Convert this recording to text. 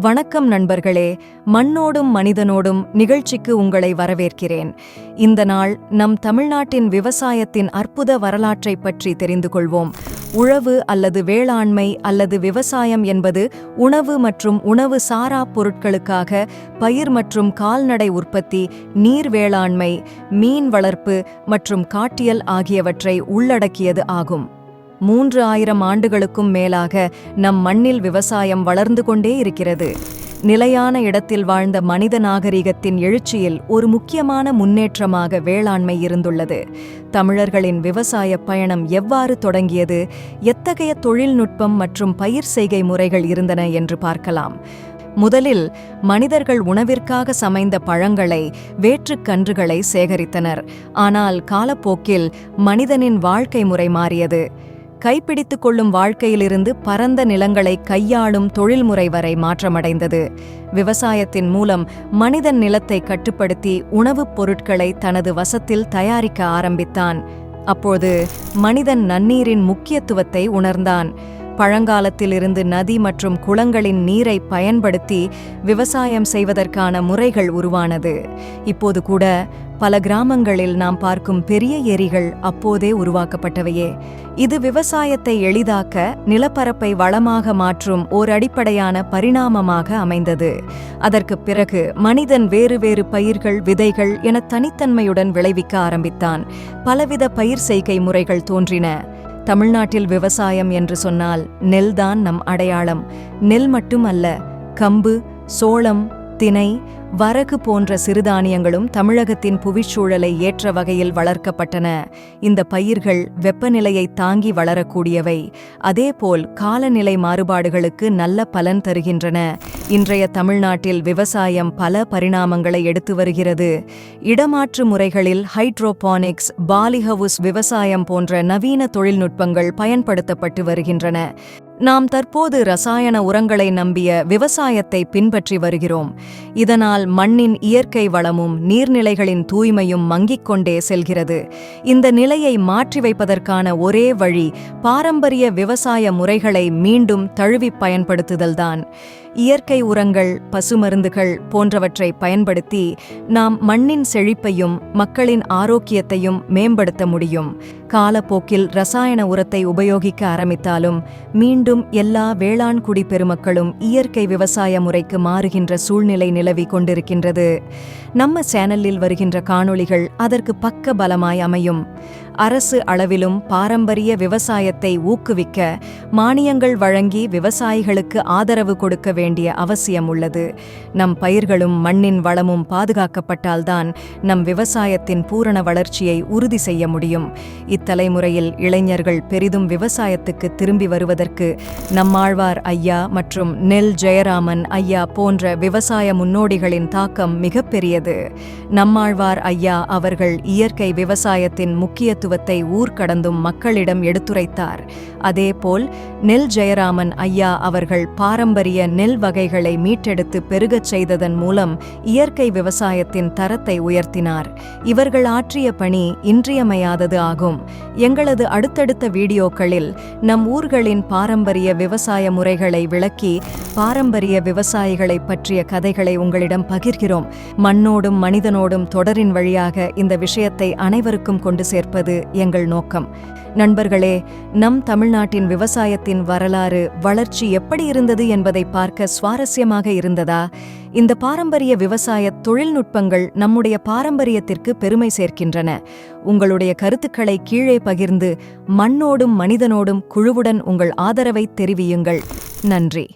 வணக்கம் நண்பர்களே மண்ணோடும் மனிதனோடும் நிகழ்ச்சிக்கு உங்களை வரவேற்கிறேன். இந்த நாள் நம் தமிழ்நாட்டின் விவசாயத்தின் அற்புத வரலாற்றைப் பற்றி தெரிந்து கொள்வோம். உழவு அல்லது வேளாண்மை அல்லது விவசாயம் என்பது உணவு மற்றும் உணவு சாரா பொருட்களுக்காக பயிர் மற்றும் கால்நடை உற்பத்தி நீர் வேளாண்மை மீன் வளர்ப்பு மற்றும் காட்டியல் ஆகியவற்றை உள்ளடக்கியது ஆகும். மூன்று ஆயிரம் ஆண்டுகளுக்கும் மேலாக நம் மண்ணில் விவசாயம் வளர்ந்து கொண்டே இருக்கிறது. நிலையான இடத்தில் வாழ்ந்த மனித நாகரிகத்தின் எழுச்சியில் ஒரு முக்கியமான முன்னேற்றமாக வேளாண்மை இருந்துள்ளது. தமிழர்களின் விவசாய பயணம் எவ்வாறு தொடங்கியது? எத்தகைய தொழில்நுட்பம் மற்றும் பயிர் செய்கை முறைகள் இருந்தன என்று பார்க்கலாம். முதலில் மனிதர்கள் உணவிற்காக சமைந்த பழங்களை வேற்றுக்கன்றுகளை சேகரித்தனர். ஆனால் காலப்போக்கில் மனிதனின் வாழ்க்கை முறை மாறியது. கைப்பிடித்துக் கொள்ளும் வாழ்க்கையிலிருந்து பரந்த நிலங்களை கையாளும் தொழில்முறை வரை மாற்றமடைந்தது. விவசாயத்தின் மூலம் மனிதன் நிலத்தை கட்டுப்படுத்தி உணவுப் பொருட்களை தனது வசத்தில் தயாரிக்க ஆரம்பித்தான். அப்போது மனிதன் நன்னீரின் முக்கியத்துவத்தை உணர்ந்தான். பழங்காலத்திலிருந்து நதி மற்றும் குளங்களின் நீரை பயன்படுத்தி விவசாயம் செய்வதற்கான முறைகள் உருவானது. இப்போது கூட பல கிராமங்களில் நாம் பார்க்கும் பெரிய ஏரிகள் அப்போதே உருவாக்கப்பட்டவையே. இது விவசாயத்தை எளிதாக்க நிலப்பரப்பை வளமாக மாற்றும் ஓர் அடிப்படையான பரிணாமமாக அமைந்தது. அதற்குப் பிறகு மனிதன் வேறு வேறு பயிர்கள் விதைகள் என தனித்தன்மையுடன் விளைவிக்க ஆரம்பித்தான். பலவித பயிர் செய்கை முறைகள் தோன்றின. தமிழ்நாட்டில் விவசாயம் என்று சொன்னால் நெல்தான் நம் அடையாளம். நெல் மட்டுமல்ல கம்பு சோளம் தினை வரகு போன்ற சிறுதானியங்களும் தமிழகத்தின் புவிச்சூழலை ஏற்ற வகையில் வளர்க்கப்பட்டன. இந்த பயிர்கள் வெப்பநிலையை தாங்கி வளரக்கூடியவை. அதேபோல் காலநிலை மாறுபாடுகளுக்கு நல்ல பலன் தருகின்றன. இன்றைய தமிழ்நாட்டில் விவசாயம் பல பரிணாமங்களை எடுத்து வருகிறது. இடமாற்று முறைகளில் ஹைட்ரோபானிக்ஸ் பாலிஹவுஸ் விவசாயம் போன்ற நவீன தொழில்நுட்பங்கள் பயன்படுத்தப்பட்டு வருகின்றன. நாம் தற்போது ரசாயன உரங்களை நம்பிய விவசாயத்தை பின்பற்றி வருகிறோம். இதனால் மண்ணின் இயற்கை வளமும் நீர்நிலைகளின் தூய்மையும் மங்கிக் கொண்டே செல்கிறது. இந்த நிலையை மாற்றி வைப்பதற்கான ஒரே வழி பாரம்பரிய விவசாய முறைகளை மீண்டும் தழுவிப் பயன்படுத்துதல்தான் இயற்கை உரங்கள் பசுமருந்துகள் போன்றவற்றை பயன்படுத்தி நாம் மண்ணின் செழிப்பையும் மக்களின் ஆரோக்கியத்தையும் மேம்படுத்த முடியும். காலப்போக்கில் ரசாயன உரத்தை உபயோகிக்க ஆரம்பித்தாலும் மீண்டும் எல்லா வேளாண் குடி பெருமக்களும் இயற்கை விவசாய முறைக்கு மாறுகின்ற சூழ்நிலை நிலவி கொண்டிருக்கின்றது. நம்ம சேனலில் வருகின்ற காணொளிகள் அதற்கு பக்க பலமாய் அமையும். அரசு அளவிலும் பாரம்பரிய விவசாயத்தை ஊக்குவிக்க மானியங்கள் வழங்கி விவசாயிகளுக்கு ஆதரவு கொடுக்க வேண்டிய அவசியம் உள்ளது. நம் பயிர்களும் மண்ணின் வளமும் பாதுகாக்கப்பட்டால்தான் நம் விவசாயத்தின் பூரண வளர்ச்சியை உறுதி செய்ய முடியும். இத்தலைமுறையில் இளைஞர்கள் பெரிதும் விவசாயத்துக்கு திரும்பி வருவதற்கு நம்மாழ்வார் ஐயா மற்றும் நெல் ஜெயராமன் ஐயா போன்ற விவசாய முன்னோடிகளின் தாக்கம் மிகப்பெரியது. நம்மாழ்வார் ஐயா அவர்கள் இயற்கை விவசாயத்தின் முக்கியத்துவத்தை ஊர்கடந்தும் மக்களிடம் எடுத்துரைத்தார். அதேபோல் நெல் ஜெயராமன் ஐயா அவர்கள் பாரம்பரிய நெல் வகைகளை மீட்டெடுத்து பெருகச் செய்ததன் மூலம் இயற்கை விவசாயத்தின் தரத்தை உயர்த்தினார். இவர்கள் ஆற்றிய பணி இன்றியமையாதது ஆகும். எங்களது அடுத்தடுத்த வீடியோக்களில் நம் ஊர்களின் பாரம்பரிய விவசாய முறைகளை விளக்கி பாரம்பரிய விவசாயிகளை பற்றிய கதைகளை உங்களிடம் பகிர்கிறோம். மண்ணோடும் மனிதனோடும் தொடரின் வழியாக இந்த விஷயத்தை அனைவருக்கும் கொண்டு சேர்ப்பது எங்கள் நோக்கம். நண்பர்களே நம் தமிழ்நாட்டின் விவசாயத்தின் வரலாறு வளர்ச்சி எப்படி இருந்தது என்பதை பார்க்க சுவாரஸ்யமாக இருந்ததா? இந்த பாரம்பரிய விவசாய தொழில்நுட்பங்கள் நம்முடைய பாரம்பரியத்திற்கு பெருமை சேர்க்கின்றன. உங்களுடைய கருத்துக்களை கீழே பகிர்ந்து மண்ணோடும் மனிதனோடும் குழுவுடன் உங்கள் ஆதரவை தெரிவியுங்கள். நன்றி.